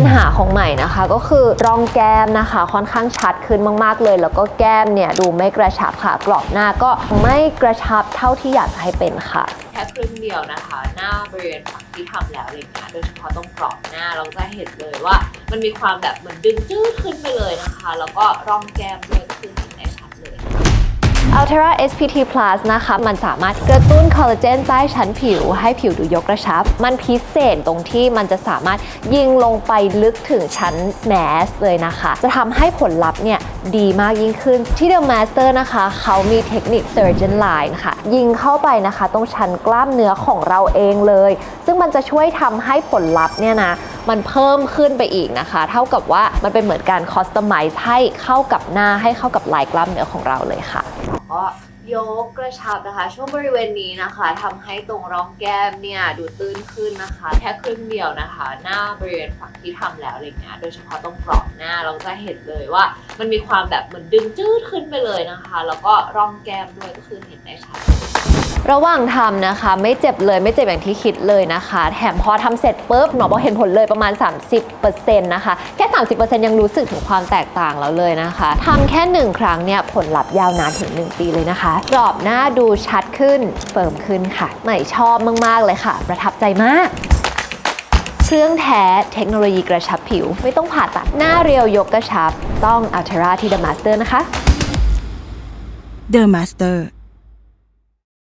ปัญหาของใหม่นะคะ ก็คือร่องแก้มนะคะ ค่อนข้างชัดขึ้นมาก ๆ เลย แล้วก็แก้มเนี่ยดูไม่กระชับค่ะกรอบหน้าก็ไม่กระชับเท่าที่อยากจะให้เป็นค่ะแค่ครึ่งเดียวนะคะ หน้าบริเวณฝั่งที่ทำแล้วเงี้ยโดยเฉพาะตรงกรอบหน้าเราจะเห็นเลยว่า มันมีความแบบเหมือนดึงจืดขึ้นไปเลยนะคะ แล้วก็ร่องแก้มด้วย Altera SPT Plus นะคะมันสามารถกระตุ้นคอลลาเจนใต้ชั้นผิว ให้ผิวดูยกกระชับ มันพิเศษตรงที่มันจะสามารถยิงลงไปลึกถึงชั้นแมสเลยนะคะ จะทำให้ผลลัพธ์เนี่ยดีมากยิ่งขึ้นที่ The Master นะคะ เขามีเทคนิค Surgeon Line ค่ะ ยิงเข้าไปนะคะ ตรงชั้นกล้ามเนื้อของเราเองเลย ซึ่งมันจะช่วยทำให้ผลลัพธ์เนี่ยนะมันเพิ่มขึ้นไปอีกนะคะ เท่ากับว่ามันเป็นเหมือนการคอสตอมไมซ์ให้เข้ากับหน้าให้เข้ากับลายกล้ามเนื้อของเราเลยค่ะ ก็ยกกระชับนะคะ ช่วงบริเวณนี้นะคะทำให้ตรงร่องแก้มเนี่ยดูตื้นขึ้นนะคะ แค่ครึ่งเดียวนะคะ หน้าบริเวณฝั่งที่ทำแล้วอะไรเงี้ยโดยเฉพาะตรงกรอบหน้าเราจะเห็นเลยว่า มันมีความแบบเหมือนดึงจืดขึ้นไปเลยนะคะ แล้วก็ร่องแก้มด้วยก็คือเห็นได้ชัด ระหว่างทำนะคะ ไม่เจ็บเลยไม่เจ็บอย่างที่คิดเลยนะคะ แถมพอทำเสร็จปุ๊บหมอบอกเห็นผลเลยประมาณ 30%นะคะแค่ 30%ยังรู้สึกถึงความแตกต่างแล้วเลยนะคะทำแค่ 1 ครั้งเนี่ยผลลัพธ์ยาวนานถึง 1 ปีเลยนะคะกรอบหน้าดูชัดขึ้นเฟิร์มขึ้นค่ะใหม่ชอบมากๆเลยค่ะ ประทับใจมากเครื่องแท้เทคโนโลยีกระชับผิว ไม่ต้องผ่าตัดหน้าเรียวยกกระชับ ต้อง Altera ที่ The Master นะคะ The Master